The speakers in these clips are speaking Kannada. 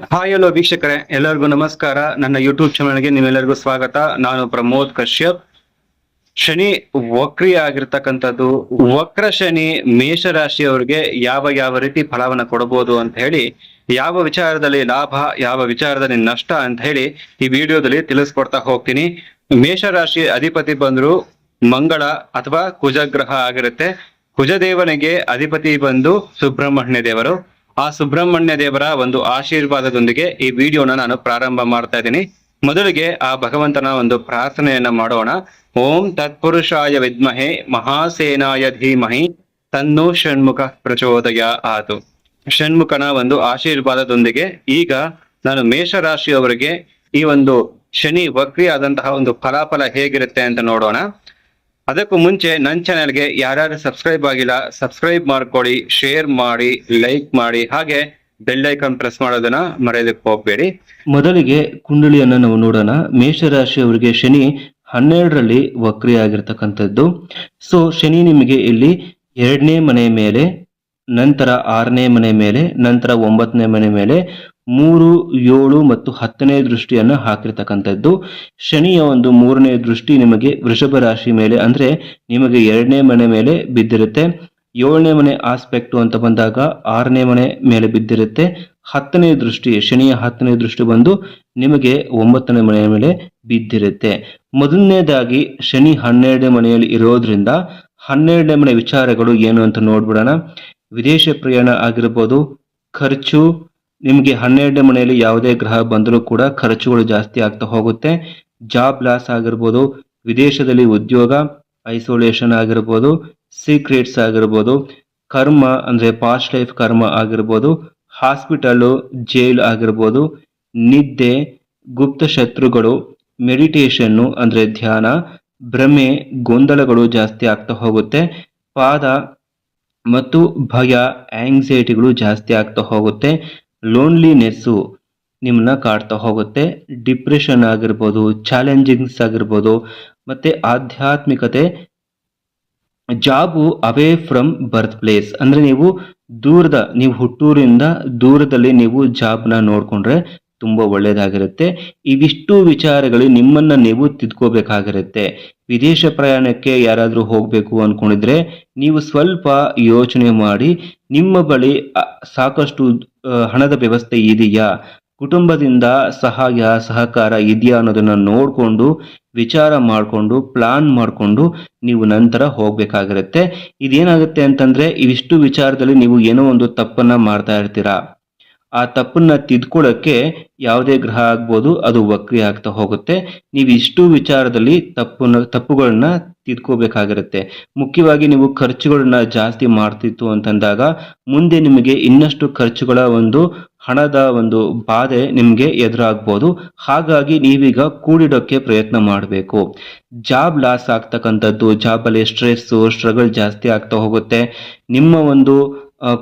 ಹಾಯ್ ಹಲೋ ವೀಕ್ಷಕರೇ. ಎಲ್ಲರಿಗೂ ನಮಸ್ಕಾರ. ನನ್ನ ಯೂಟ್ಯೂಬ್ ಚಾನಲ್ಗೆ ನಿಮ್ಮೆಲ್ಲರಿಗೂ ಸ್ವಾಗತ. ನಾನು ಪ್ರಮೋದ್ ಕಶ್ಯಪ್. ಶನಿ ವಕ್ರಿ ಆಗಿರ್ತಕ್ಕಂಥದ್ದು. ವಕ್ರ ಶನಿ ಮೇಷರಾಶಿಯವರಿಗೆ ಯಾವ ಯಾವ ರೀತಿ ಫಲವನ್ನು ಕೊಡಬಹುದು ಅಂತ ಹೇಳಿ, ಯಾವ ವಿಚಾರದಲ್ಲಿ ಲಾಭ, ಯಾವ ವಿಚಾರದಲ್ಲಿ ನಷ್ಟ ಅಂತ ಹೇಳಿ ಈ ವಿಡಿಯೋದಲ್ಲಿ ತಿಳಿಸ್ಕೊಡ್ತಾ ಹೋಗ್ತೀನಿ. ಮೇಷರಾಶಿ ಅಧಿಪತಿ ಬಂದ್ರು ಮಂಗಳ ಅಥವಾ ಕುಜಗ್ರಹ ಆಗಿರುತ್ತೆ. ಕುಜದೇವನಿಗೆ ಅಧಿಪತಿ ಬಂದು ಸುಬ್ರಹ್ಮಣ್ಯ ದೇವರು. ಆ ಸುಬ್ರಹ್ಮಣ್ಯ ದೇವರ ಒಂದು ಆಶೀರ್ವಾದದೊಂದಿಗೆ ಈ ವಿಡಿಯೋನ ನಾನು ಪ್ರಾರಂಭ ಮಾಡ್ತಾ ಇದ್ದೀನಿ. ಮೊದಲಿಗೆ ಆ ಭಗವಂತನ ಒಂದು ಪ್ರಾರ್ಥನೆಯನ್ನ ಮಾಡೋಣ. ಓಂ ತತ್ಪುರುಷಾಯ ವಿದ್ಮಹೆ ಮಹಾಸೇನಾಯ ಧೀಮಹಿ ತನ್ನೋ ಷಣ್ಮುಖ ಪ್ರಚೋದಯ ಆತು. ಷಣ್ಮುಖನ ಒಂದು ಆಶೀರ್ವಾದದೊಂದಿಗೆ ಈಗ ನಾನು ಮೇಷರಾಶಿಯವರಿಗೆ ಈ ಒಂದು ಶನಿ ವಕ್ರಿ ಆದಂತಹ ಒಂದು ಫಲಾಫಲ ಹೇಗಿರುತ್ತೆ ಅಂತ ನೋಡೋಣ. ಅದಕ್ಕೂ ಮುಂಚೆ ನನ್ನ ಚಾನೆಲ್ಗೆ ಯಾರ್ಯಾರು ಸಬ್ಸ್ಕ್ರೈಬ್ ಆಗಿಲ್ಲ, ಸಬ್ಸ್ಕ್ರೈಬ್ ಮಾಡ್ಕೊಳ್ಳಿ, ಶೇರ್ ಮಾಡಿ, ಲೈಕ್ ಮಾಡಿ, ಹಾಗೆ ಬೆಲ್ ಐಕಾನ್ ಪ್ರೆಸ್ ಮಾಡೋದನ್ನ ಮರೆಯೋದಕ್ಕೆ ಹೋಗ್ಬೇಡಿ. ಮೊದಲಿಗೆ ಕುಂಡಲಿಯನ್ನ ನಾವು ನೋಡೋಣ. ಮೇಷರಾಶಿಯವರಿಗೆ ಶನಿ ಹನ್ನೆರಡರಲ್ಲಿ ವಕ್ರಿ ಆಗಿರ್ತಕ್ಕಂಥದ್ದು ಸೊ ಶನಿ ನಿಮಗೆ ಇಲ್ಲಿ ಎರಡನೇ ಮನೆ ಮೇಲೆ, ನಂತರ ಆರನೇ ಮನೆ ಮೇಲೆ, ನಂತರ ಒಂಬತ್ತನೇ ಮನೆ ಮೇಲೆ ಮೂರು, ಏಳು ಮತ್ತು ಹತ್ತನೇ ದೃಷ್ಟಿಯನ್ನು ಹಾಕಿರ್ತಕ್ಕಂಥದ್ದು. ಶನಿಯ ಒಂದು ಮೂರನೇ ದೃಷ್ಟಿ ನಿಮಗೆ ವೃಷಭ ರಾಶಿ ಮೇಲೆ ಅಂದರೆ ನಿಮಗೆ ಎರಡನೇ ಮನೆ ಮೇಲೆ ಬಿದ್ದಿರುತ್ತೆ. ಏಳನೇ ಮನೆ ಆಸ್ಪೆಕ್ಟು ಅಂತ ಬಂದಾಗ ಆರನೇ ಮನೆ ಮೇಲೆ ಬಿದ್ದಿರುತ್ತೆ. ಹತ್ತನೇ ದೃಷ್ಟಿ, ಶನಿಯ ಹತ್ತನೇ ದೃಷ್ಟಿ ಬಂದು ನಿಮಗೆ ಒಂಬತ್ತನೇ ಮನೆಯ ಮೇಲೆ ಬಿದ್ದಿರುತ್ತೆ. ಮೊದಲನೇದಾಗಿ ಶನಿ ಹನ್ನೆರಡನೇ ಮನೆಯಲ್ಲಿ ಇರೋದ್ರಿಂದ ಹನ್ನೆರಡನೇ ಮನೆ ವಿಚಾರಗಳು ಏನು ಅಂತ ನೋಡ್ಬಿಡೋಣ. ವಿದೇಶ ಪ್ರಯಾಣ ಆಗಿರ್ಬೋದು, ಖರ್ಚು ನಿಮಗೆ ಹನ್ನೆರಡನೇ ಮನೆಯಲ್ಲಿ ಯಾವುದೇ ಗ್ರಹ ಬಂದರೂ ಕೂಡ ಖರ್ಚುಗಳು ಜಾಸ್ತಿ ಆಗ್ತಾ ಹೋಗುತ್ತೆ. ಜಾಬ್ ಲಾಸ್ ಆಗಿರ್ಬೋದು, ವಿದೇಶದಲ್ಲಿ ಉದ್ಯೋಗ ಐಸೋಲೇಷನ್ ಆಗಿರ್ಬೋದು ಸೀಕ್ರೆಟ್ಸ್ ಆಗಿರ್ಬೋದು, ಕರ್ಮ ಅಂದರೆ ಪಾಸ್ಟ್ ಲೈಫ್ ಕರ್ಮ ಆಗಿರ್ಬೋದು ಹಾಸ್ಪಿಟಲು ಜೈಲ್ ಆಗಿರ್ಬೋದು, ನಿದ್ದೆ, ಗುಪ್ತ ಶತ್ರುಗಳು ಮೆಡಿಟೇಷನ್ನು ಅಂದರೆ ಧ್ಯಾನ, ಭ್ರಮೆ, ಗೊಂದಲಗಳು ಜಾಸ್ತಿ ಆಗ್ತಾ ಹೋಗುತ್ತೆ. ಪಾದ ಮತ್ತು ಭಯ ಆಂಗ್ಸೈಟಿಗಳು ಜಾಸ್ತಿ ಆಗ್ತಾ ಹೋಗುತ್ತೆ. ಲೋನ್ಲಿನೆಸ್ಸು ನಿಮ್ಮನ್ನ ಕಾಡ್ತಾ ಹೋಗುತ್ತೆ. ಡಿಪ್ರೆಷನ್ ಆಗಿರ್ಬೋದು ಚಾಲೆಂಜಿಂಗ್ಸ್ ಆಗಿರ್ಬೋದು, ಮತ್ತು ಆಧ್ಯಾತ್ಮಿಕತೆ job away from birth place ಅಂದರೆ ನೀವು ದೂರದ, ನೀವು ಹುಟ್ಟೂರಿಂದ ದೂರದಲ್ಲಿ ನೀವು ಜಾಬ್ನ ನೋಡ್ಕೊಂಡ್ರೆ ತುಂಬಾ ಒಳ್ಳೆಯದಾಗಿರುತ್ತೆ ಇವಿಷ್ಟು ವಿಚಾರಗಳು ನಿಮ್ಮನ್ನು ನೀವು ತಿದ್ಕೋಬೇಕಾಗಿರುತ್ತೆ. ವಿದೇಶ ಪ್ರಯಾಣಕ್ಕೆ ಯಾರಾದರೂ ಹೋಗಬೇಕು ಅಂದ್ಕೊಂಡಿದ್ರೆ ನೀವು ಸ್ವಲ್ಪ ಯೋಚನೆ ಮಾಡಿ, ನಿಮ್ಮ ಬಳಿ ಸಾಕಷ್ಟು ಹಣದ ವ್ಯವಸ್ಥೆ ಇದೆಯಾ? ಕುಟುಂಬದಿಂದ ಸಹಾಯ ಸಹಕಾರ ಇದೆಯಾ ಅನ್ನೋದನ್ನು ನೋಡಿಕೊಂಡು, ವಿಚಾರ ಮಾಡಿಕೊಂಡು ಪ್ಲಾನ್ ಮಾಡಿಕೊಂಡು ನೀವು ನಂತರ ಹೋಗಬೇಕಾಗಿರುತ್ತೆ. ಇದೇನಾಗುತ್ತೆ ಅಂತಂದರೆ ಇವಿಷ್ಟು ವಿಚಾರದಲ್ಲಿ ನೀವು ಏನೋ ಒಂದು ತಪ್ಪನ್ನು ಮಾಡ್ತಾ ಇರ್ತೀರಾ. ಆ ತಪ್ಪನ್ನ ತಿದ್ಕೊಳ್ಳೋಕ್ಕೆ ಯಾವುದೇ ಗ್ರಹ ಆಗ್ಬೋದು, ಅದು ವಕ್ರಿ ಆಗ್ತಾ ಹೋಗುತ್ತೆ. ನೀವು ಇಷ್ಟು ವಿಚಾರದಲ್ಲಿ ತಪ್ಪನ್ನ, ತಪ್ಪುಗಳನ್ನ ತಿದ್ಕೋಬೇಕಾಗಿರುತ್ತೆ. ಮುಖ್ಯವಾಗಿ ನೀವು ಖರ್ಚುಗಳನ್ನ ಜಾಸ್ತಿ ಮಾಡ್ತಿತ್ತು ಅಂತಂದಾಗ ಮುಂದೆ ನಿಮಗೆ ಇನ್ನಷ್ಟು ಖರ್ಚುಗಳ ಒಂದು ಹಣದ ಒಂದು ಬಾಧೆ ನಿಮಗೆ ಎದುರಾಗ್ಬೋದು. ಹಾಗಾಗಿ ನೀವೀಗ ಕೂಡಿಡೋಕ್ಕೆ ಪ್ರಯತ್ನ ಮಾಡಬೇಕು. ಜಾಬ್ ಲಾಸ್ ಆಗ್ತಕ್ಕಂಥದ್ದು, ಜಾಬಲ್ಲಿ ಸ್ಟ್ರೆಸ್ಸು, ಸ್ಟ್ರಗಲ್ ಜಾಸ್ತಿ ಆಗ್ತಾ ಹೋಗುತ್ತೆ. ನಿಮ್ಮ ಒಂದು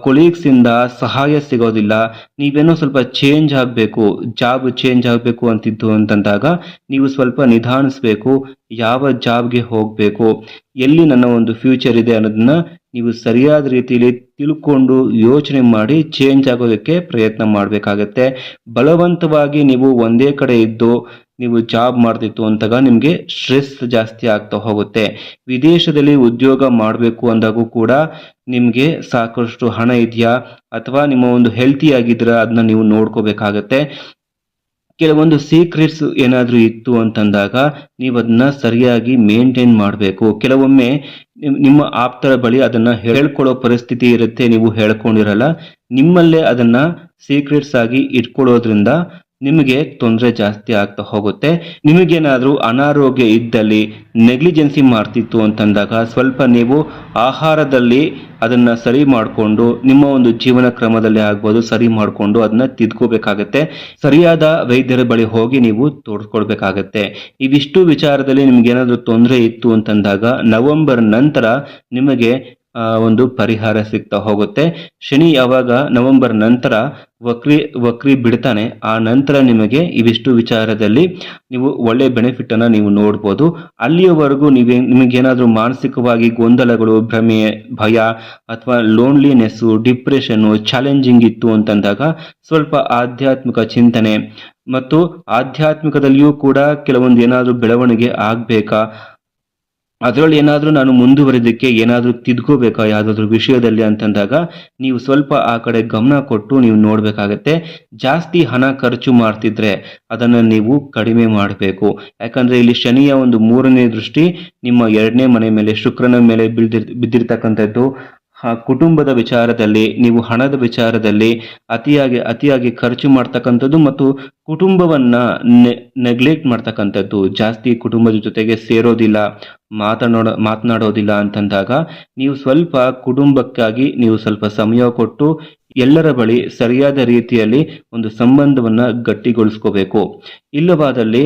ಕೊಲೀಗ್ಸ್ ಇಂದ ಸಹಾಯ ಸಿಗೋದಿಲ್ಲ. ನೀವೇನೋ ಸ್ವಲ್ಪ ಚೇಂಜ್ ಆಗಬೇಕು ಜಾಬ್ ಚೇಂಜ್ ಆಗಬೇಕು ಅಂತಿದ್ದು ಅಂತಂದಾಗ ನೀವು ಸ್ವಲ್ಪ ನಿಧಾನಿಸ್ಬೇಕು, ಯಾವ ಜಾಬ್ಗೆ ಹೋಗಬೇಕು, ಎಲ್ಲಿ ನನ್ನ ಒಂದು ಫ್ಯೂಚರ್ ಇದೆ ಅನ್ನೋದನ್ನ ನೀವು ಸರಿಯಾದ ರೀತಿಯಲ್ಲಿ ತಿಳ್ಕೊಂಡು ಯೋಚನೆ ಮಾಡಿ ಚೇಂಜ್ ಆಗೋದಕ್ಕೆ ಪ್ರಯತ್ನ ಮಾಡಬೇಕಾಗತ್ತೆ. ಬಲವಂತವಾಗಿ ನೀವು ಒಂದೇ ಕಡೆ ಇದ್ದು ನೀವು ಜಾಬ್ ಮಾಡ್ತಿತ್ತು ಅಂತಾಗ ನಿಮಗೆ ಸ್ಟ್ರೆಸ್ ಜಾಸ್ತಿ ಆಗ್ತಾ ಹೋಗುತ್ತೆ. ವಿದೇಶದಲ್ಲಿ ಉದ್ಯೋಗ ಮಾಡಬೇಕು ಅಂದಾಗೂ ಕೂಡ ನಿಮಗೆ ಸಾಕಷ್ಟು ಹಣ ಇದೆಯಾ? ಅಥವಾ ನಿಮ್ಮ ಒಂದು ಹೆಲ್ತಿ ಆಗಿದ್ರೆ ಅದನ್ನ ನೀವು ನೋಡ್ಕೋಬೇಕಾಗತ್ತೆ? ಕೆಲವೊಂದು ಸೀಕ್ರೆಟ್ಸ್ ಏನಾದರೂ ಇತ್ತು ಅಂತಂದಾಗ ನೀವು ಅದನ್ನ ಸರಿಯಾಗಿ ಮೇಂಟೈನ್ ಮಾಡಬೇಕು. ಕೆಲವೊಮ್ಮೆ ನಿಮ್ಮ ಆಪ್ತರ ಬಳಿ ಅದನ್ನ ಹೇಳ್ಕೊಳ್ಳೋ ಪರಿಸ್ಥಿತಿ ಇರುತ್ತೆ, ನೀವು ಹೇಳ್ಕೊಂಡಿರಲ್ಲ. ನಿಮ್ಮಲ್ಲೇ ಅದನ್ನ ಸೀಕ್ರೆಟ್ಸ್ ಆಗಿ ಇಟ್ಕೊಳ್ಳೋದ್ರಿಂದ ನಿಮಗೆ ತೊಂದರೆ ಜಾಸ್ತಿ ಆಗ್ತಾ ಹೋಗುತ್ತೆ. ನಿಮಗೇನಾದರೂ ಅನಾರೋಗ್ಯ ಇದ್ದಲ್ಲಿ ನೆಗ್ಲಿಜೆನ್ಸಿ ಮಾಡ್ತಿತ್ತು ಅಂತಂದಾಗ ಸ್ವಲ್ಪ ನೀವು ಆಹಾರದಲ್ಲಿ ಅದನ್ನು ಸರಿ ಮಾಡಿಕೊಂಡು ನಿಮ್ಮ ಒಂದು ಜೀವನ ಕ್ರಮದಲ್ಲಿ ಆಗ್ಬೋದು ಸರಿ ಮಾಡಿಕೊಂಡು ಅದನ್ನ ತಿದ್ಕೋಬೇಕಾಗತ್ತೆ. ಸರಿಯಾದ ವೈದ್ಯರ ಬಳಿ ಹೋಗಿ ನೀವು ತೋರಿಸ್ಕೊಳ್ಬೇಕಾಗತ್ತೆ. ಇವಿಷ್ಟು ವಿಚಾರದಲ್ಲಿ ನಿಮಗೇನಾದರೂ ತೊಂದರೆ ಇತ್ತು ಅಂತಂದಾಗ ನವೆಂಬರ್ ನಂತರ ನಿಮಗೆ ಒಂದು ಪರಿಹಾರ ಸಿಗ್ತಾ ಹೋಗುತ್ತೆ. ಶನಿ ಯಾವಾಗ ನವೆಂಬರ್ ನಂತರ ವಕ್ರಿ ವಕ್ರಿ ಬಿಡ್ತಾನೆ, ಆ ನಂತರ ನಿಮಗೆ ಇವಿಷ್ಟು ವಿಚಾರದಲ್ಲಿ ನೀವು ಒಳ್ಳೆ ಬೆನಿಫಿಟ್ ಅನ್ನ ನೀವು ನೋಡ್ಬೋದು. ಅಲ್ಲಿಯವರೆಗೂ ನೀವೇ, ನಿಮಗೇನಾದರೂ ಮಾನಸಿಕವಾಗಿ ಗೊಂದಲಗಳು, ಭ್ರಮೆ, ಭಯ ಅಥವಾ ಲೋನ್ಲಿನೆಸ್ಸು ಡಿಪ್ರೆಷನ್ನು ಚಾಲೆಂಜಿಂಗ್ ಇತ್ತು ಅಂತಂದಾಗ ಸ್ವಲ್ಪ ಆಧ್ಯಾತ್ಮಿಕ ಚಿಂತನೆ ಮತ್ತು ಆಧ್ಯಾತ್ಮಿಕದಲ್ಲಿಯೂ ಕೂಡ ಕೆಲವೊಂದು ಏನಾದರೂ ಬೆಳವಣಿಗೆ ಆಗ್ಬೇಕಾ? ಅದರಲ್ಲಿ ಏನಾದರೂ ನಾನು ಮುಂದುವರಿದಕ್ಕೆ ಏನಾದರೂ ತಿದ್ಕೋಬೇಕಾ ಯಾವುದಾದ್ರೂ ವಿಷಯದಲ್ಲಿ ಅಂತಂದಾಗ ನೀವು ಸ್ವಲ್ಪ ಆ ಕಡೆ ಗಮನ ಕೊಟ್ಟು ನೀವು ನೋಡಬೇಕಾಗತ್ತೆ. ಜಾಸ್ತಿ ಹಣ ಖರ್ಚು ಮಾಡ್ತಿದ್ರೆ ಅದನ್ನು ನೀವು ಕಡಿಮೆ ಮಾಡಬೇಕು. ಯಾಕಂದರೆ ಇಲ್ಲಿ ಶನಿಯ ಒಂದು ಮೂರನೇ ದೃಷ್ಟಿ ನಿಮ್ಮ ಎರಡನೇ ಮನೆ ಮೇಲೆ ಶುಕ್ರನ ಮೇಲೆ ಬಿದ್ದಿರ್ ಬಿದ್ದಿರ್ತಕ್ಕಂಥದ್ದು. ಕುಟುಂಬದ ವಿಚಾರದಲ್ಲಿ, ನೀವು ಹಣದ ವಿಚಾರದಲ್ಲಿ ಅತಿಯಾಗಿ ಅತಿಯಾಗಿ ಖರ್ಚು ಮಾಡ್ತಕ್ಕಂಥದ್ದು ಮತ್ತು ಕುಟುಂಬವನ್ನ ನೆಗ್ಲೆಕ್ಟ್ ಮಾಡ್ತಕ್ಕಂಥದ್ದು. ಜಾಸ್ತಿ ಕುಟುಂಬದ ಜೊತೆಗೆ ಸೇರೋದಿಲ್ಲ, ಮಾತನಾಡೋ, ಮಾತನಾಡೋದಿಲ್ಲ ಅಂತಂದಾಗ ನೀವು ಸ್ವಲ್ಪ ಕುಟುಂಬಕ್ಕಾಗಿ ನೀವು ಸ್ವಲ್ಪ ಸಮಯ ಕೊಟ್ಟು ಎಲ್ಲರ ಬಳಿ ಸರಿಯಾದ ರೀತಿಯಲ್ಲಿ ಒಂದು ಸಂಬಂಧವನ್ನ ಗಟ್ಟಿಗೊಳಿಸ್ಕೋಬೇಕು. ಇಲ್ಲವಾದಲ್ಲಿ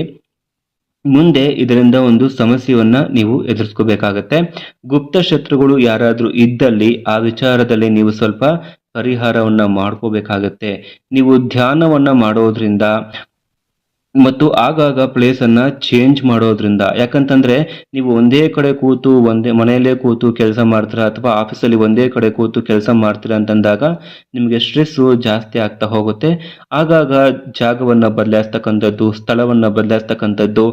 ಮುಂದೆ ಇದರಿಂದ ಒಂದು ಸಮಸ್ಯೆಯನ್ನ ನೀವು ಎದುರಿಸ್ಕೋಬೇಕಾಗತ್ತೆ. ಗುಪ್ತ ಶತ್ರುಗಳು ಯಾರಾದ್ರೂ ಇದ್ದಲ್ಲಿ ಆ ವಿಚಾರದಲ್ಲಿ ನೀವು ಸ್ವಲ್ಪ ಪರಿಹಾರವನ್ನ ಮಾಡ್ಕೋಬೇಕಾಗತ್ತೆ. ನೀವು ಧ್ಯಾನವನ್ನ ಮಾಡೋದ್ರಿಂದ ಮತ್ತು ಆಗಾಗ ಪ್ಲೇಸ್ ಅನ್ನ ಚೇಂಜ್ ಮಾಡೋದ್ರಿಂದ. ಯಾಕಂತಂದ್ರೆ ನೀವು ಒಂದೇ ಕಡೆ ಕೂತು, ಒಂದೇ ಮನೆಯಲ್ಲೇ ಕೂತು ಕೆಲಸ ಮಾಡ್ತೀರಾ ಅಥವಾ ಆಫೀಸಲ್ಲಿ ಒಂದೇ ಕಡೆ ಕೂತು ಕೆಲಸ ಮಾಡ್ತೀರಾ ಅಂತಂದಾಗ ನಿಮಗೆ ಸ್ಟ್ರೆಸ್ ಜಾಸ್ತಿ ಆಗ್ತಾ ಹೋಗುತ್ತೆ. ಆಗಾಗ ಜಾಗವನ್ನ ಬದಲಾಯಿಸ್ತಕ್ಕಂಥದ್ದು, ಸ್ಥಳವನ್ನ ಬದಲಾಯಿಸ್ತಕ್ಕಂಥದ್ದು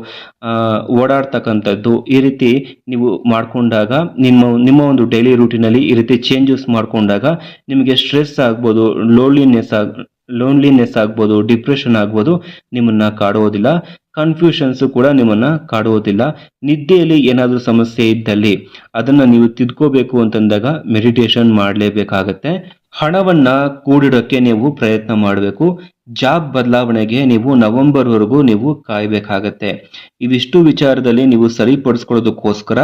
ಓಡಾಡ್ತಕ್ಕಂಥದ್ದು ಈ ರೀತಿ ನೀವು ಮಾಡ್ಕೊಂಡಾಗ ನಿಮ್ಮ ನಿಮ್ಮ ಒಂದು ಡೈಲಿ ರೂಟೀನಲ್ಲಿ ಈ ರೀತಿ ಚೇಂಜಸ್ ಮಾಡ್ಕೊಂಡಾಗ ನಿಮಗೆ ಸ್ಟ್ರೆಸ್ ಆಗ್ಬೋದು ಲೋನ್ಲಿನೆಸ್ ಆಗ್ ಲೋನ್ಲಿನೆಸ್ ಆಗ್ಬೋದು ಡಿಪ್ರೆಷನ್ ಆಗ್ಬೋದು, ನಿಮ್ಮನ್ನ ಕಾಡುವುದಿಲ್ಲ. ಕನ್ಫ್ಯೂಷನ್ಸು ಕೂಡ ನಿಮ್ಮನ್ನ ಕಾಡುವುದಿಲ್ಲ. ನಿದ್ದೆಯಲ್ಲಿ ಏನಾದರೂ ಸಮಸ್ಯೆ ಇದ್ದಲ್ಲಿ ಅದನ್ನು ನೀವು ತಿದ್ಕೋಬೇಕು ಅಂತಂದಾಗ ಮೆಡಿಟೇಷನ್ ಮಾಡಲೇಬೇಕಾಗತ್ತೆ. ಹಣವನ್ನು ಕೂಡಿಡೋಕ್ಕೆ ನೀವು ಪ್ರಯತ್ನ ಮಾಡಬೇಕು. ಜಾಬ್ ಬದಲಾವಣೆಗೆ ನೀವು ನವೆಂಬರ್ವರೆಗೂ ನೀವು ಕಾಯಬೇಕಾಗತ್ತೆ. ಇವಿಷ್ಟು ವಿಚಾರದಲ್ಲಿ ನೀವು ಸರಿಪಡಿಸ್ಕೊಳ್ಳೋದಕ್ಕೋಸ್ಕರ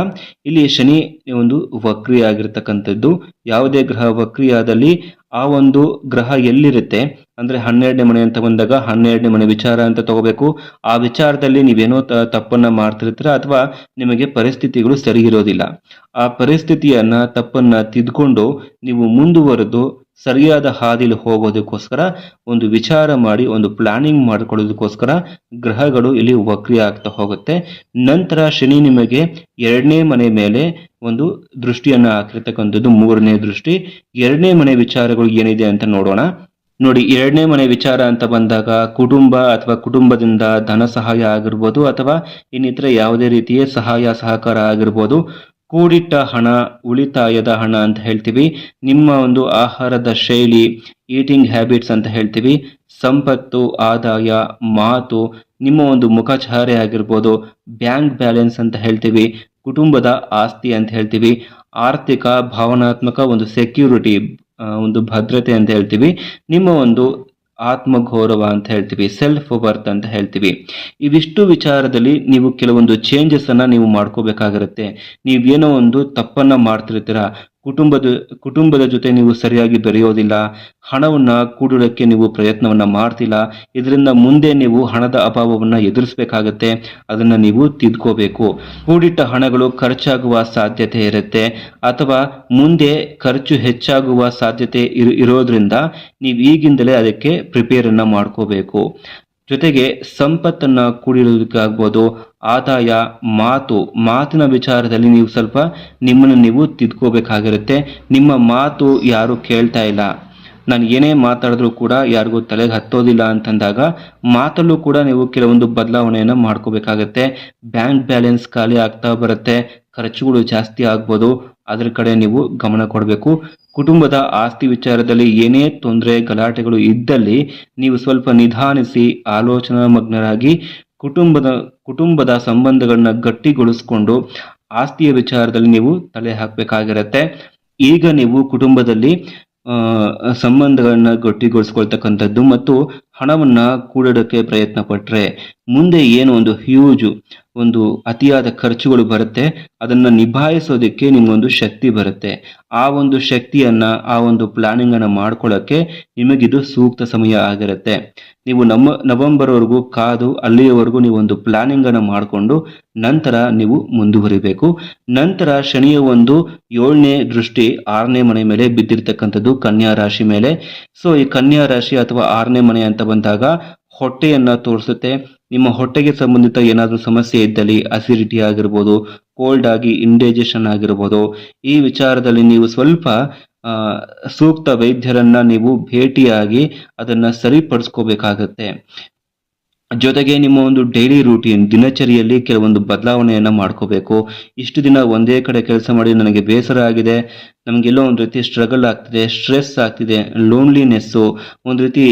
ಇಲ್ಲಿ ಶನಿ ಒಂದು ವಕ್ರಿ ಆಗಿರ್ತಕ್ಕಂಥದ್ದು ಯಾವುದೇ ಗ್ರಹ ವಕ್ರಿಯಾದಲ್ಲಿ ಆ ಒಂದು ಗ್ರಹ ಎಲ್ಲಿರುತ್ತೆ? ಅಂದರೆ ಹನ್ನೆರಡನೇ ಮನೆ ಅಂತ ಬಂದಾಗ ಹನ್ನೆರಡನೇ ಮನೆ ವಿಚಾರ ಅಂತ ತಗೋಬೇಕು. ಆ ವಿಚಾರದಲ್ಲಿ ನೀವೇನೋ ತಪ್ಪನ್ನ ಮಾಡ್ತಿರ್ತೀರ ಅಥವಾ ನಿಮಗೆ ಪರಿಸ್ಥಿತಿಗಳು ಸರಿ ಇರೋದಿಲ್ಲ. ಆ ಪರಿಸ್ಥಿತಿಯನ್ನು ತಪ್ಪನ್ನು ತಿದ್ಕೊಂಡು ನೀವು ಮುಂದುವರೆದು ಸರಿಯಾದ ಹಾದಿಲಿ ಹೋಗೋದಕ್ಕೋಸ್ಕರ, ಒಂದು ವಿಚಾರ ಮಾಡಿ, ಒಂದು ಪ್ಲಾನಿಂಗ್ ಮಾಡಿಕೊಳ್ಳೋದಕ್ಕೋಸ್ಕರ ಗ್ರಹಗಳು ಇಲ್ಲಿ ವಕ್ರಿ ಆಗ್ತಾ ಹೋಗುತ್ತೆ. ನಂತರ ಶನಿ ನಿಮಗೆ ಎರಡನೇ ಮನೆ ಮೇಲೆ ಒಂದು ದೃಷ್ಟಿಯನ್ನು ಹಾಕಿರ್ತಕ್ಕಂಥದ್ದು, ಮೂರನೇ ದೃಷ್ಟಿ. ಎರಡನೇ ಮನೆ ವಿಚಾರಗಳು ಏನಿದೆ ಅಂತ ನೋಡೋಣ. ನೋಡಿ, ಎರಡನೇ ಮನೆ ವಿಚಾರ ಅಂತ ಬಂದಾಗ, ಕುಟುಂಬ ಅಥವಾ ಕುಟುಂಬದಿಂದ ಧನ ಸಹಾಯ ಆಗಿರ್ಬೋದು ಅಥವಾ ಇನ್ನಿತರ ಯಾವುದೇ ರೀತಿಯ ಸಹಾಯ ಸಹಕಾರ ಆಗಿರ್ಬೋದು. ಕೂಡಿಟ್ಟ ಹಣ, ಉಳಿತಾಯದ ಹಣ ಅಂತ ಹೇಳ್ತೀವಿ. ನಿಮ್ಮ ಒಂದು ಆಹಾರದ ಶೈಲಿ ಈಟಿಂಗ್ ಹ್ಯಾಬಿಟ್ಸ್ ಅಂತ ಹೇಳ್ತೀವಿ. ಸಂಪತ್ತು, ಆದಾಯ, ಮಾತು, ನಿಮ್ಮ ಒಂದು ಮುಖಚಾರೆ ಆಗಿರ್ಬೋದು ಬ್ಯಾಂಕ್ ಬ್ಯಾಲೆನ್ಸ್ ಅಂತ ಹೇಳ್ತೀವಿ. ಕುಟುಂಬದ ಆಸ್ತಿ ಅಂತ ಹೇಳ್ತೀವಿ. ಆರ್ಥಿಕ, ಭಾವನಾತ್ಮಕ ಒಂದು ಸೆಕ್ಯೂರಿಟಿ ಒಂದು ಭದ್ರತೆ ಅಂತ ಹೇಳ್ತೀವಿ. ನಿಮ್ಮ ಒಂದು ಆತ್ಮಗೌರವ ಅಂತ ಹೇಳ್ತೀವಿ ಸೆಲ್ಫ್ ವರ್ತ್ ಅಂತ ಹೇಳ್ತೀವಿ. ಇವಿಷ್ಟು ವಿಚಾರದಲ್ಲಿ ನೀವು ಕೆಲವೊಂದು ಚೇಂಜಸ್ ಅನ್ನ ನೀವು ಮಾಡ್ಕೋಬೇಕಾಗಿರುತ್ತೆ. ನೀವೇನೋ ಒಂದು ತಪ್ಪನ್ನ ಮಾಡ್ತಿರ್ತೀರಾ ಕುಟುಂಬದ ಕುಟುಂಬದ ಜೊತೆ ನೀವು ಸರಿಯಾಗಿ ಬೆರೆಯೋದಿಲ್ಲ, ಹಣವನ್ನು ಕೂಡೋದಕ್ಕೆ ನೀವು ಪ್ರಯತ್ನವನ್ನು ಮಾಡ್ತಿಲ್ಲ, ಇದರಿಂದ ಮುಂದೆ ನೀವು ಹಣದ ಅಭಾವವನ್ನು ಎದುರಿಸಬೇಕಾಗತ್ತೆ, ಅದನ್ನು ನೀವು ತಿದ್ಕೋಬೇಕು. ಕೂಡಿಟ್ಟ ಹಣಗಳು ಖರ್ಚಾಗುವ ಸಾಧ್ಯತೆ ಇರುತ್ತೆ, ಅಥವಾ ಮುಂದೆ ಖರ್ಚು ಹೆಚ್ಚಾಗುವ ಸಾಧ್ಯತೆ ಇರ್- ಇರೋದ್ರಿಂದ ನೀವು ಈಗಿಂದಲೇ ಅದಕ್ಕೆ ಪ್ರಿಪೇರನ್ನು ಮಾಡ್ಕೋಬೇಕು. ಜೊತೆಗೆ ಸಂಪತ್ತನ್ನ ಕೂಡಿರೋದಕ್ಕಾಗ್ಬೋದು ಆದಾಯ, ಮಾತು, ಮಾತಿನ ವಿಚಾರದಲ್ಲಿ ನೀವು ಸ್ವಲ್ಪ ನಿಮ್ಮನ್ನು ನೀವು ತಿದ್ಕೋಬೇಕಾಗಿರುತ್ತೆ. ನಿಮ್ಮ ಮಾತು ಯಾರು ಕೇಳ್ತಾ ಇಲ್ಲ. ನಾನು ಏನೇ ಮಾತಾಡಿದ್ರು ಕೂಡ ಯಾರಿಗೂ ತಲೆಗೆ ಹತ್ತೋದಿಲ್ಲ ಅಂತಂದಾಗ ಮಾತಲ್ಲೂ ಕೂಡ ನೀವು ಕೆಲವೊಂದು ಬದಲಾವಣೆಯನ್ನು ಮಾಡ್ಕೋಬೇಕಾಗತ್ತೆ. ಬ್ಯಾಂಕ್ ಬ್ಯಾಲೆನ್ಸ್ ಖಾಲಿ ಆಗ್ತಾ ಬರುತ್ತೆ. ಖರ್ಚುಗಳು ಜಾಸ್ತಿ ಆಗ್ಬೋದು. ಅದ್ರ ಕಡೆ ನೀವು ಗಮನ ಕೊಡಬೇಕು. ಕುಟುಂಬದ ಆಸ್ತಿ ವಿಚಾರದಲ್ಲಿ ಏನೇ ತೊಂದರೆ, ಗಲಾಟೆಗಳು ಇದ್ದಲ್ಲಿ ನೀವು ಸ್ವಲ್ಪ ನಿಧಾನಿಸಿ ಆಲೋಚನಾ ಮಗ್ನರಾಗಿ ಕುಟುಂಬದ ಕುಟುಂಬದ ಸಂಬಂಧಗಳನ್ನ ಗಟ್ಟಿಗೊಳಿಸ್ಕೊಂಡು ಆಸ್ತಿಯ ವಿಚಾರದಲ್ಲಿ ನೀವು ತಲೆ ಹಾಕಬೇಕಾಗಿರತ್ತೆ. ಈಗ ನೀವು ಕುಟುಂಬದಲ್ಲಿ ಸಂಬಂಧಗಳನ್ನ ಗಟ್ಟಿಗೊಳಿಸ್ಕೊಳ್ತಕ್ಕಂಥದ್ದು ಮತ್ತು ಹಣವನ್ನ ಕೂಡೋದಕ್ಕೆ ಪ್ರಯತ್ನ ಪಟ್ರೆ ಮುಂದೆ ಏನು ಒಂದು ಹ್ಯೂಜ್ ಒಂದು ಅತಿಯಾದ ಖರ್ಚುಗಳು ಬರುತ್ತೆ. ಅದನ್ನ ನಿಭಾಯಿಸೋದಕ್ಕೆ ನಿಮಗೊಂದು ಶಕ್ತಿ ಬರುತ್ತೆ. ಆ ಒಂದು ಶಕ್ತಿಯನ್ನ, ಆ ಒಂದು ಪ್ಲಾನಿಂಗ್ ಮಾಡ್ಕೊಳ್ಳೋಕ್ಕೆ ಮಾಡ್ಕೊಳ್ಳೋಕೆ ನಿಮಗಿದು ಸೂಕ್ತ ಸಮಯ ಆಗಿರುತ್ತೆ. ನೀವು ನಮ್ಮ, ನವೆಂಬರ್ವರೆಗೂ ಕಾದು ಅಲ್ಲಿಯವರೆಗೂ ನೀವು ಒಂದು ಪ್ಲಾನಿಂಗ್ ಅನ್ನ ಮಾಡಿಕೊಂಡು ನಂತರ ನೀವು ಮುಂದುವರಿಬೇಕು. ನಂತರ ಶನಿಯ ಒಂದು ಏಳನೇ ದೃಷ್ಟಿ ಆರನೇ ಮನೆ ಮೇಲೆ ಬಿದ್ದಿರ್ತಕ್ಕಂಥದ್ದು ಕನ್ಯಾ ರಾಶಿ ಮೇಲೆ. ಸೊ ಈ ಕನ್ಯಾ ರಾಶಿ ಅಥವಾ ಆರನೇ ಮನೆ ಅಂತ ಬಂದಾಗ ಹೊಟ್ಟೆಯನ್ನು ತೋರಿಸುತ್ತೆ. ನಿಮ್ಮ ಹೊಟ್ಟೆಗೆ ಸಂಬಂಧಿತ ಏನಾದರೂ ಸಮಸ್ಯೆ ಇದ್ದಲ್ಲಿ ಅಸಿಡಿಟಿ ಆಗಿರ್ಬೋದು ಕೋಲ್ಡ್ ಆಗಿ ಇಂಡೈಜೆಷನ್ ಆಗಿರ್ಬೋದು, ಈ ವಿಚಾರದಲ್ಲಿ ನೀವು ಸ್ವಲ್ಪ ಸೂಕ್ತ ವೈದ್ಯರನ್ನ ನೀವು ಭೇಟಿಯಾಗಿ ಅದನ್ನ ಸರಿಪಡಿಸ್ಕೋಬೇಕಾಗತ್ತೆ. ಜೊತೆಗೆ ನಿಮ್ಮ ಒಂದು ಡೈಲಿ ರೂಟೀನ್ ದಿನಚರಿಯಲ್ಲಿ ಕೆಲವೊಂದು ಬದಲಾವಣೆಯನ್ನು ಮಾಡ್ಕೋಬೇಕು. ಇಷ್ಟು ದಿನ ಒಂದೇ ಕಡೆ ಕೆಲಸ ಮಾಡಿ ನನಗೆ ಬೇಸರ ಆಗಿದೆ. ನಮಗೆಲ್ಲೋ ಒಂದು ರೀತಿ ಸ್ಟ್ರಗಲ್ ಆಗ್ತಿದೆ ಸ್ಟ್ರೆಸ್ ಆಗ್ತಿದೆ ಲೋನ್ಲಿನೆಸ್ಸು ಒಂದು ರೀತಿ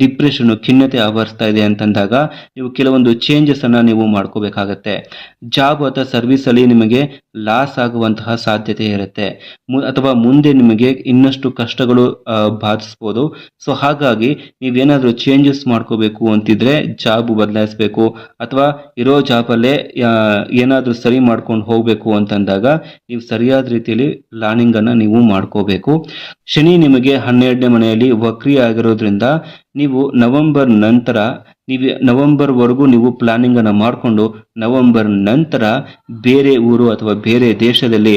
ಡಿಪ್ರೆಷನ್ನು ಖಿನ್ನತೆ ಆವರಿಸ್ತಾ ಇದೆ ಅಂತಂದಾಗ ನೀವು ಕೆಲವೊಂದು ಚೇಂಜಸನ್ನು ನೀವು ಮಾಡ್ಕೋಬೇಕಾಗತ್ತೆ. ಜಾಬ್ ಅಥವಾ ಸರ್ವಿಸಲ್ಲಿ ನಿಮಗೆ ಲಾಸ್ ಆಗುವಂತಹ ಸಾಧ್ಯತೆ ಇರುತ್ತೆ. ಅಥವಾ ಮುಂದೆ ನಿಮಗೆ ಇನ್ನಷ್ಟು ಕಷ್ಟಗಳು ಬಾಧಿಸ್ಬೋದು. ಸೊ ಹಾಗಾಗಿ ನೀವೇನಾದರೂ ಚೇಂಜಸ್ ಮಾಡ್ಕೋಬೇಕು ಅಂತಿದ್ರೆ ಜಾಬ್ ಬದಲಾಯಿಸಬೇಕು ಅಥವಾ ಇರೋ ಜಾಬಲ್ಲೇ ಏನಾದರೂ ಸರಿ ಮಾಡ್ಕೊಂಡು ಹೋಗಬೇಕು ಅಂತಂದಾಗ ನೀವು ಸರಿಯಾದ ರೀತಿಯಲ್ಲಿ ಪ್ಲಾನಿಂಗನ್ನು ನೀವು ಮಾಡ್ಕೋಬೇಕು. ಶನಿ ನಿಮಗೆ ಹನ್ನೆರಡನೇ ಮನೆಯಲ್ಲಿ ವಕ್ರಿ ಆಗಿರೋದ್ರಿಂದ ನೀವು ನವೆಂಬರ್ ನಂತರ ನೀವು ನವೆಂಬರ್ ವರೆಗೂ ನೀವು ಪ್ಲಾನಿಂಗನ್ನು ಮಾಡಿಕೊಂಡು ನವೆಂಬರ್ ನಂತರ ಬೇರೆ ಊರು ಅಥವಾ ಬೇರೆ ದೇಶದಲ್ಲಿ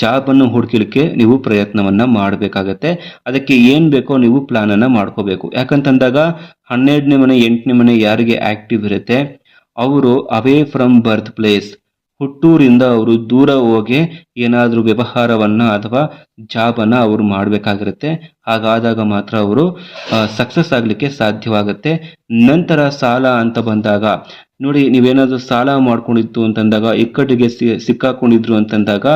ಜಾಬನ್ನು ಹುಡುಕಲಿಕ್ಕೆ ನೀವು ಪ್ರಯತ್ನವನ್ನು ಮಾಡಬೇಕಾಗತ್ತೆ. ಅದಕ್ಕೆ ಏನು ಬೇಕೋ ನೀವು ಪ್ಲಾನನ್ನು ಮಾಡ್ಕೋಬೇಕು. ಯಾಕಂತಂದಾಗ ಹನ್ನೆರಡನೇ ಮನೆ, ಎಂಟನೇ ಮನೆ ಯಾರಿಗೆ ಆ್ಯಕ್ಟಿವ್ ಇರುತ್ತೆ, ಅವರು ಅವೇ ಫ್ರಮ್ ಬರ್ತ್ ಪ್ಲೇಸ್ ಹುಟ್ಟೂರಿಂದ ಅವರು ದೂರ ಹೋಗಿ ಏನಾದರೂ ವ್ಯವಹಾರವನ್ನ ಅಥವಾ ಜಾಬನ್ನು ಅವರು ಮಾಡಬೇಕಾಗಿರುತ್ತೆ. ಹಾಗಾದಾಗ ಮಾತ್ರ ಅವರು ಸಕ್ಸಸ್ ಆಗಲಿಕ್ಕೆ ಸಾಧ್ಯವಾಗುತ್ತೆ. ನಂತರ ಸಾಲ ಅಂತ ಬಂದಾಗ, ನೋಡಿ ನೀವೇನಾದರೂ ಸಾಲ ಮಾಡ್ಕೊಂಡಿತ್ತು ಅಂತಂದಾಗ, ಇಕ್ಕಟ್ಟಿಗೆ ಸಿಕ್ಕಾಕೊಂಡಿದ್ರು ಅಂತಂದಾಗ,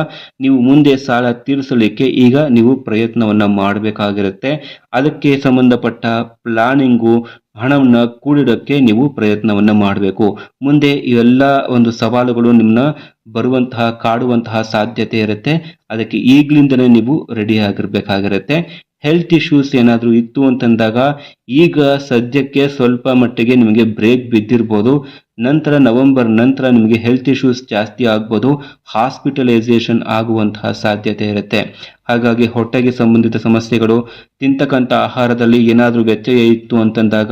ನೀವು ಮುಂದೆ ಸಾಲ ತೀರಿಸಲಿಕ್ಕೆ ಈಗ ನೀವು ಪ್ರಯತ್ನವನ್ನು ಮಾಡಬೇಕಾಗಿರುತ್ತೆ. ಅದಕ್ಕೆ ಸಂಬಂಧಪಟ್ಟ ಪ್ಲಾನಿಂಗು ಹಣವನ್ನ ಕೂಡಿಡಕ್ಕೆ ನೀವು ಪ್ರಯತ್ನವನ್ನು ಮಾಡಬೇಕು. ಮುಂದೆ ಇವೆಲ್ಲ ಒಂದು ಸವಾಲುಗಳು ನಿಮ್ಮನ್ನ ಬರುವಂತಹ, ಕಾಡುವಂತಹ ಸಾಧ್ಯತೆ ಇರುತ್ತೆ. ಅದಕ್ಕೆ ಈಗಲಿಂದಲೇ ನೀವು ರೆಡಿ ಆಗಿರಬೇಕಾಗಿರುತ್ತೆ. ಹೆಲ್ತ್ ಇಶ್ಯೂಸ್ ಏನಾದರೂ ಇತ್ತು ಅಂತಂದಾಗ ಈಗ ಸದ್ಯಕ್ಕೆ ಸ್ವಲ್ಪ ಮಟ್ಟಿಗೆ ನಿಮಗೆ ಬ್ರೇಕ್ ಬಿದ್ದಿರ್ಬೋದು. ನಂತರ ನವೆಂಬರ್ ನಂತರ ನಿಮಗೆ ಹೆಲ್ತ್ ಇಶ್ಯೂಸ್ ಜಾಸ್ತಿ ಆಗ್ಬೋದು. ಹಾಸ್ಪಿಟಲೈಸೇಷನ್ ಆಗುವಂತಹ ಸಾಧ್ಯತೆ ಇರುತ್ತೆ. ಹಾಗಾಗಿ ಹೊಟ್ಟೆಗೆ ಸಂಬಂಧಿತ ಸಮಸ್ಯೆಗಳು ತಿಂತಕ್ಕಂಥ ಆಹಾರದಲ್ಲಿ ಏನಾದರೂ ವ್ಯತ್ಯಯ ಇತ್ತು ಅಂತಂದಾಗ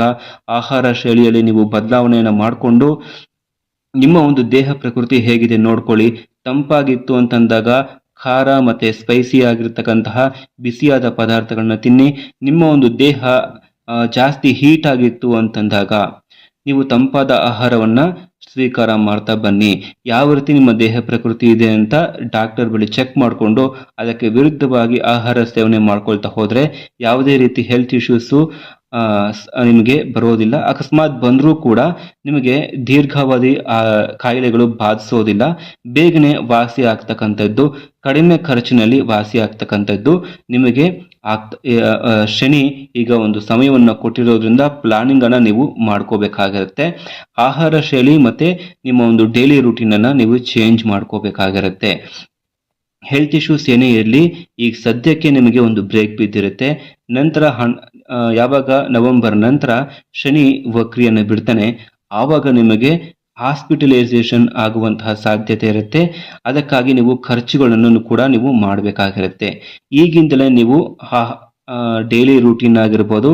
ಆಹಾರ ಶೈಲಿಯಲ್ಲಿ ನೀವು ಬದಲಾವಣೆಯನ್ನು ಮಾಡಿಕೊಂಡು ನಿಮ್ಮ ಒಂದು ದೇಹ ಪ್ರಕೃತಿ ಹೇಗಿದೆ ನೋಡ್ಕೊಳ್ಳಿ. ತಂಪಾಗಿತ್ತು ಅಂತಂದಾಗ ಖಾರ ಮತ್ತು ಸ್ಪೈಸಿ ಆಗಿರ್ತಕ್ಕಂತಹ ಬಿಸಿಯಾದ ಪದಾರ್ಥಗಳನ್ನ ತಿನ್ನಿ. ನಿಮ್ಮ ಒಂದು ದೇಹ ಜಾಸ್ತಿ ಹೀಟ್ ಆಗಿತ್ತು ಅಂತಂದಾಗ ನೀವು ತಂಪಾದ ಆಹಾರವನ್ನ ಸ್ವೀಕಾರ ಮಾಡ್ತಾ ಬನ್ನಿ. ಯಾವ ರೀತಿ ನಿಮ್ಮ ದೇಹ ಪ್ರಕೃತಿ ಇದೆ ಅಂತ ಡಾಕ್ಟರ್ ಬಳಿ ಚೆಕ್ ಮಾಡಿಕೊಂಡು ಅದಕ್ಕೆ ವಿರುದ್ಧವಾಗಿ ಆಹಾರ ಸೇವನೆ ಮಾಡ್ಕೊಳ್ತಾ ಹೋದರೆ ಯಾವುದೇ ರೀತಿ ಹೆಲ್ತ್ ಇಶ್ಯೂಸು ನಿಮಗೆ ಬರೋದಿಲ್ಲ. ಅಕಸ್ಮಾತ್ ಬಂದರೂ ಕೂಡ ನಿಮಗೆ ದೀರ್ಘಾವಧಿ ಕಾಯಿಲೆಗಳು ಬಾಧಿಸೋದಿಲ್ಲ. ಬೇಗನೆ ವಾಸಿ ಆಗ್ತಕ್ಕಂಥದ್ದು, ಕಡಿಮೆ ಖರ್ಚಿನಲ್ಲಿ ವಾಸಿ ಆಗ್ತಕ್ಕಂಥದ್ದು ನಿಮಗೆ ಶನಿ ಈಗ ಒಂದು ಸಮಯವನ್ನು ಕೊಟ್ಟಿರೋದ್ರಿಂದ ಪ್ಲಾನಿಂಗ್ ಅನ್ನ ನೀವು ಮಾಡ್ಕೋಬೇಕಾಗಿರುತ್ತೆ. ಆಹಾರ ಶೈಲಿ ಮತ್ತೆ ನಿಮ್ಮ ಒಂದು ಡೈಲಿ ರೂಟೀನ್ ಅನ್ನ ನೀವು ಚೇಂಜ್ ಮಾಡ್ಕೋಬೇಕಾಗಿರುತ್ತೆ. ಹೆಲ್ತ್ ಇಶ್ಯೂಸ್ ಏನೇ ಇರಲಿ, ಈಗ ಸದ್ಯಕ್ಕೆ ನಿಮಗೆ ಒಂದು ಬ್ರೇಕ್ ಬಿದ್ದಿರುತ್ತೆ. ನಂತರ ಹಣ್ ಯಾವಾಗ ನವೆಂಬರ್ ನಂತರ ಶನಿ ವಕ್ರಿಯನ್ನು ಬಿಡ್ತಾನೆ, ಆವಾಗ ನಿಮಗೆ ಹಾಸ್ಪಿಟಲೈಸೇಷನ್ ಆಗುವಂತಹ ಸಾಧ್ಯತೆ ಇರುತ್ತೆ. ಅದಕ್ಕಾಗಿ ನೀವು ಖರ್ಚುಗಳನ್ನು ಕೂಡ ನೀವು ಮಾಡಬೇಕಾಗಿರುತ್ತೆ. ಈಗಿಂದಲೇ ನೀವು ಡೈಲಿ ರೂಟೀನ್ ಆಗಿರ್ಬೋದು,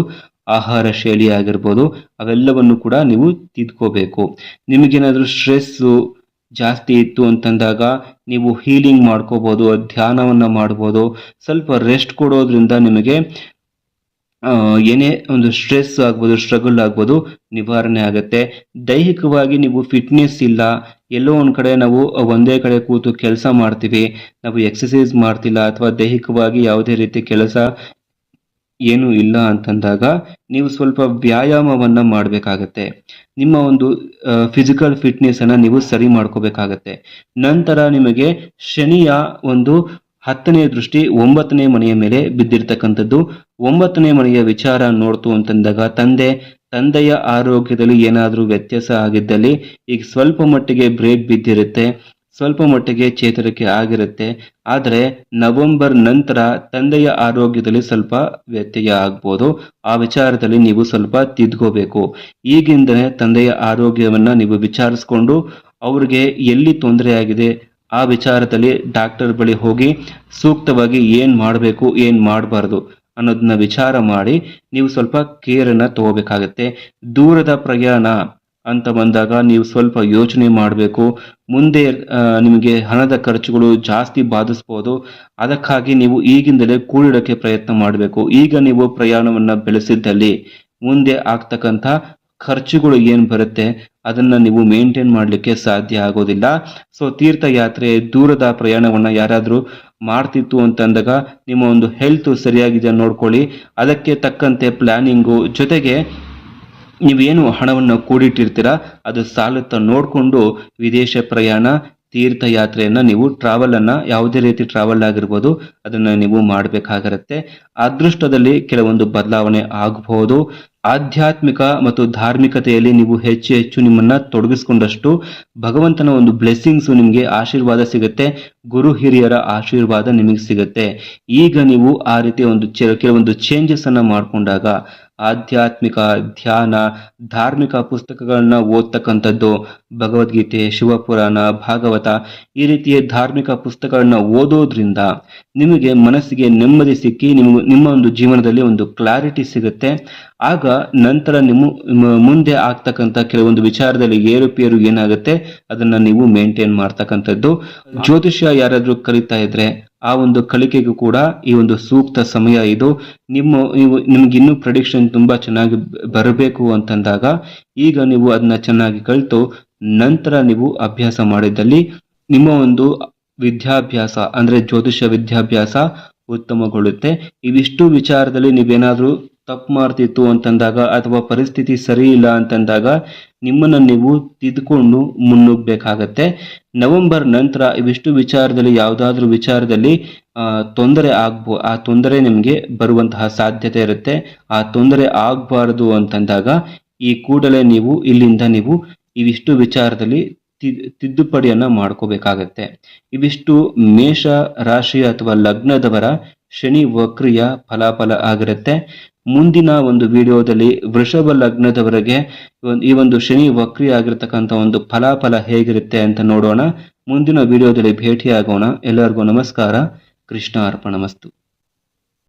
ಆಹಾರ ಶೈಲಿ ಆಗಿರ್ಬೋದು, ಅವೆಲ್ಲವನ್ನು ಕೂಡ ನೀವು ತಿದ್ಕೋಬೇಕು. ನಿಮಗೇನಾದರೂ ಸ್ಟ್ರೆಸ್ಸು ಜಾಸ್ತಿ ಇತ್ತು ಅಂತಂದಾಗ ನೀವು ಹೀಲಿಂಗ್ ಮಾಡ್ಕೋಬೋದು, ಧ್ಯಾನವನ್ನು ಮಾಡ್ಬೋದು. ಸ್ವಲ್ಪ ರೆಸ್ಟ್ ಕೊಡೋದ್ರಿಂದ ನಿಮಗೆ ಏನೇ ಒಂದು ಸ್ಟ್ರೆಸ್ ಆಗ್ಬೋದು ಸ್ಟ್ರಗಲ್ ಆಗ್ಬೋದು, ನಿವಾರಣೆ ಆಗುತ್ತೆ. ದೈಹಿಕವಾಗಿ ನೀವು ಫಿಟ್ನೆಸ್ ಇಲ್ಲ, ಎಲ್ಲೋ ಒಂದು ಕಡೆ ನಾವು ಒಂದೇ ಕಡೆ ಕೂತು ಕೆಲಸ ಮಾಡ್ತೀವಿ, ನಾವು ಎಕ್ಸಸೈಸ್ ಮಾಡ್ತಿಲ್ಲ ಅಥವಾ ದೈಹಿಕವಾಗಿ ಯಾವುದೇ ರೀತಿ ಕೆಲಸ ಏನು ಇಲ್ಲ ಅಂತಂದಾಗ ನೀವು ಸ್ವಲ್ಪ ವ್ಯಾಯಾಮವನ್ನು ಮಾಡಬೇಕಾಗತ್ತೆ. ನಿಮ್ಮ ಒಂದು ಫಿಸಿಕಲ್ ಫಿಟ್ನೆಸ್ ಅನ್ನ ನೀವು ಸರಿ ಮಾಡ್ಕೋಬೇಕಾಗತ್ತೆ. ನಂತರ ನಿಮಗೆ ಶನಿಯ ಒಂದು ಹತ್ತನೇ ದೃಷ್ಟಿ ಒಂಬತ್ತನೇ ಮನೆಯ ಮೇಲೆ ಬಿದ್ದಿರ್ತಕ್ಕಂಥದ್ದು. ಒಂಬತ್ತನೇ ಮನೆಯ ವಿಚಾರ ನೋಡ್ತು ಅಂತಂದಾಗ, ತಂದೆ, ತಂದೆಯ ಆರೋಗ್ಯದಲ್ಲಿ ಏನಾದರೂ ವ್ಯತ್ಯಾಸ ಆಗಿದ್ದಲ್ಲಿ ಈಗ ಸ್ವಲ್ಪ ಮಟ್ಟಿಗೆ ಬ್ರೇಕ್ ಬಿದ್ದಿರುತ್ತೆ, ಸ್ವಲ್ಪ ಮಟ್ಟಿಗೆ ಚೇತರಿಕೆ ಆಗಿರುತ್ತೆ. ಆದರೆ ನವೆಂಬರ್ ನಂತರ ತಂದೆಯ ಆರೋಗ್ಯದಲ್ಲಿ ಸ್ವಲ್ಪ ವ್ಯತ್ಯಯ ಆಗ್ಬೋದು. ಆ ವಿಚಾರದಲ್ಲಿ ನೀವು ಸ್ವಲ್ಪ ತಿದ್ಕೋಬೇಕು. ಈಗಿಂದನೇ ತಂದೆಯ ಆರೋಗ್ಯವನ್ನು ನೀವು ವಿಚಾರಿಸ್ಕೊಂಡು, ಅವ್ರಿಗೆ ಎಲ್ಲಿ ತೊಂದರೆ ಆಗಿದೆ ಆ ವಿಚಾರದಲ್ಲಿ ಡಾಕ್ಟರ್ ಬಳಿ ಹೋಗಿ ಸೂಕ್ತವಾಗಿ ಏನ್ ಮಾಡಬೇಕು, ಏನ್ ಮಾಡಬಾರ್ದು ಅನ್ನೋದನ್ನ ವಿಚಾರ ಮಾಡಿ ನೀವು ಸ್ವಲ್ಪ ಕೇರನ್ನು ತಗೋಬೇಕಾಗತ್ತೆ. ದೂರದ ಪ್ರಯಾಣ ಅಂತ ಬಂದಾಗ ನೀವು ಸ್ವಲ್ಪ ಯೋಚನೆ ಮಾಡಬೇಕು. ಮುಂದೆ ನಿಮಗೆ ಹಣದ ಖರ್ಚುಗಳು ಜಾಸ್ತಿ ಬಾಧಿಸ್ಬೋದು. ಅದಕ್ಕಾಗಿ ನೀವು ಈಗಿಂದಲೇ ಕೂಡಿಡಕ್ಕೆ ಪ್ರಯತ್ನ ಮಾಡಬೇಕು. ಈಗ ನೀವು ಪ್ರಯಾಣವನ್ನ ಬೆಳೆಸಿದ್ದಲ್ಲಿ ಮುಂದೆ ಆಗ್ತಕ್ಕಂಥ ಖರ್ಚುಗಳು ಏನು ಬರುತ್ತೆ, ಅದನ್ನ ನೀವು ಮೇಂಟೈನ್ ಮಾಡಲಿಕ್ಕೆ ಸಾಧ್ಯ ಆಗೋದಿಲ್ಲ. ಸೊ ತೀರ್ಥಯಾತ್ರೆ, ದೂರದ ಪ್ರಯಾಣವನ್ನು ಯಾರಾದರೂ ಮಾಡ್ತಿತ್ತು ಅಂತಂದಾಗ ನಿಮ್ಮ ಒಂದು ಹೆಲ್ತ್ ಸರಿಯಾಗಿದೆ ನೋಡ್ಕೊಳ್ಳಿ. ಅದಕ್ಕೆ ತಕ್ಕಂತೆ ಪ್ಲಾನಿಂಗು ಜೊತೆಗೆ ನೀವೇನು ಹಣವನ್ನು ಕೂಡಿಟ್ಟಿರ್ತೀರಾ, ಅದು ಸಾಲುತ್ತಾ ನೋಡಿಕೊಂಡು ವಿದೇಶ ಪ್ರಯಾಣ ತೀರ್ಥಯಾತ್ರೆಯನ್ನ ನೀವು ಟ್ರಾವೆಲನ್ನು ಯಾವುದೇ ರೀತಿ ಟ್ರಾವೆಲ್ ಆಗಿರ್ಬೋದು, ಅದನ್ನ ನೀವು ಮಾಡಬೇಕಾಗಿರುತ್ತೆ. ಅದೃಷ್ಟದಲ್ಲಿ ಕೆಲವೊಂದು ಬದಲಾವಣೆ ಆಗಬಹುದು ಆಧ್ಯಾತ್ಮಿಕ ಮತ್ತು ಧಾರ್ಮಿಕತೆಯಲ್ಲಿ ನೀವು ಹೆಚ್ಚು ಹೆಚ್ಚು ನಿಮ್ಮನ್ನ ತೊಡಗಿಸ್ಕೊಂಡಷ್ಟು ಭಗವಂತನ ಒಂದು ಬ್ಲೆಸ್ಸಿಂಗ್ಸ್ ನಿಮಗೆ ಆಶೀರ್ವಾದ ಸಿಗುತ್ತೆ. ಗುರು ಹಿರಿಯರ ಆಶೀರ್ವಾದ ನಿಮಗೆ ಸಿಗುತ್ತೆ. ಈಗ ನೀವು ಆ ರೀತಿಯ ಒಂದು ಕೆಲವೊಂದು ಚೇಂಜಸ್ ಅನ್ನು ಮಾಡ್ಕೊಂಡಾಗ ಆಧ್ಯಾತ್ಮಿಕ ಧ್ಯಾನ, ಧಾರ್ಮಿಕ ಪುಸ್ತಕಗಳನ್ನ ಓದ್ತಕ್ಕಂಥದ್ದು, ಭಗವದ್ಗೀತೆ, ಶಿವಪುರಾಣ, ಭಾಗವತ ಈ ರೀತಿಯ ಧಾರ್ಮಿಕ ಪುಸ್ತಕಗಳನ್ನ ಓದೋದ್ರಿಂದ ನಿಮಗೆ ಮನಸ್ಸಿಗೆ ನೆಮ್ಮದಿ ಸಿಕ್ಕಿ ನಿಮ್ಮ ನಿಮ್ಮ ಒಂದು ಜೀವನದಲ್ಲಿ ಒಂದು ಕ್ಲಾರಿಟಿ ಸಿಗುತ್ತೆ. ಆಗ ನಂತರ ನಿಮ್ಮ ಮುಂದೆ ಆಗ್ತಕ್ಕಂಥ ಕೆಲವೊಂದು ವಿಚಾರದಲ್ಲಿ ಏರುಪೇರು ಏನಾಗುತ್ತೆ, ಅದನ್ನ ನೀವು ಮೇಂಟೈನ್ ಮಾಡ್ತಕ್ಕಂಥದ್ದು. ಜ್ಯೋತಿಷ್ಯ ಯಾರಾದರೂ ಕಲಿತಾ ಇದ್ರೆ ಆ ಒಂದು ಕಲಿಕೆಗೂ ಕೂಡ ಈ ಒಂದು ಸೂಕ್ತ ಸಮಯ ಇದು. ನಿಮ್ಮ, ನೀವು ನಿಮ್ಗೆ ಇನ್ನೂ ಪ್ರೊಡಿಕ್ಷನ್ ತುಂಬಾ ಚೆನ್ನಾಗಿ ಬರಬೇಕು ಅಂತಂದಾಗ ಈಗ ನೀವು ಅದನ್ನ ಚೆನ್ನಾಗಿ ಕಲಿತು ನಂತರ ನೀವು ಅಭ್ಯಾಸ ಮಾಡಿದಲ್ಲಿ ನಿಮ್ಮ ಒಂದು ವಿದ್ಯಾಭ್ಯಾಸ ಅಂದ್ರೆ ಜ್ಯೋತಿಷ್ಯ ವಿದ್ಯಾಭ್ಯಾಸ ಉತ್ತಮಗೊಳ್ಳುತ್ತೆ. ಇವಿಷ್ಟು ವಿಚಾರದಲ್ಲಿ ನೀವೇನಾದ್ರೂ ತಪ್ಪು ಮಾಡ್ತಿತ್ತು ಅಂತಂದಾಗ ಅಥವಾ ಪರಿಸ್ಥಿತಿ ಸರಿ ಇಲ್ಲ ಅಂತಂದಾಗ ನಿಮ್ಮನ್ನ ನೀವು ತಿದ್ಕೊಂಡು ಮುನ್ನುಗ್ಬೇಕಾಗತ್ತೆ. ನವೆಂಬರ್ ನಂತರ ಇವಿಷ್ಟು ವಿಚಾರದಲ್ಲಿ, ಯಾವುದಾದ್ರೂ ವಿಚಾರದಲ್ಲಿ ತೊಂದರೆ ಆಗ್ಬೋ, ಆ ತೊಂದರೆ ನಿಮಗೆ ಬರುವಂತಹ ಸಾಧ್ಯತೆ ಇರುತ್ತೆ. ಆ ತೊಂದರೆ ಆಗಬಾರ್ದು ಅಂತಂದಾಗ ಈ ಕೂಡಲೇ ನೀವು ಇಲ್ಲಿಂದ ನೀವು ಇವಿಷ್ಟು ವಿಚಾರದಲ್ಲಿ ತಿದ್ದುಪಡಿಯನ್ನು ಮಾಡ್ಕೋಬೇಕಾಗತ್ತೆ. ಇವಿಷ್ಟು ಮೇಷ ರಾಶಿ ಅಥವಾ ಲಗ್ನದವರ ಶನಿ ವಕ್ರಿಯ ಫಲಾಫಲ ಆಗಿರುತ್ತೆ. ಮುಂದಿನ ಒಂದು ವಿಡಿಯೋದಲ್ಲಿ ವೃಷಭ ಲಗ್ನದವರೆಗೆ ಈ ಒಂದು ಶನಿ ವಕ್ರಿ ಆಗಿರ್ತಕ್ಕಂಥ ಒಂದು ಫಲಾಫಲ ಹೇಗಿರುತ್ತೆ ಅಂತ ನೋಡೋಣ. ಮುಂದಿನ ವಿಡಿಯೋದಲ್ಲಿ ಭೇಟಿಯಾಗೋಣ. ಎಲ್ಲರಿಗೂ ನಮಸ್ಕಾರ. ಕೃಷ್ಣ ಅರ್ಪಣ ಮಸ್ತು.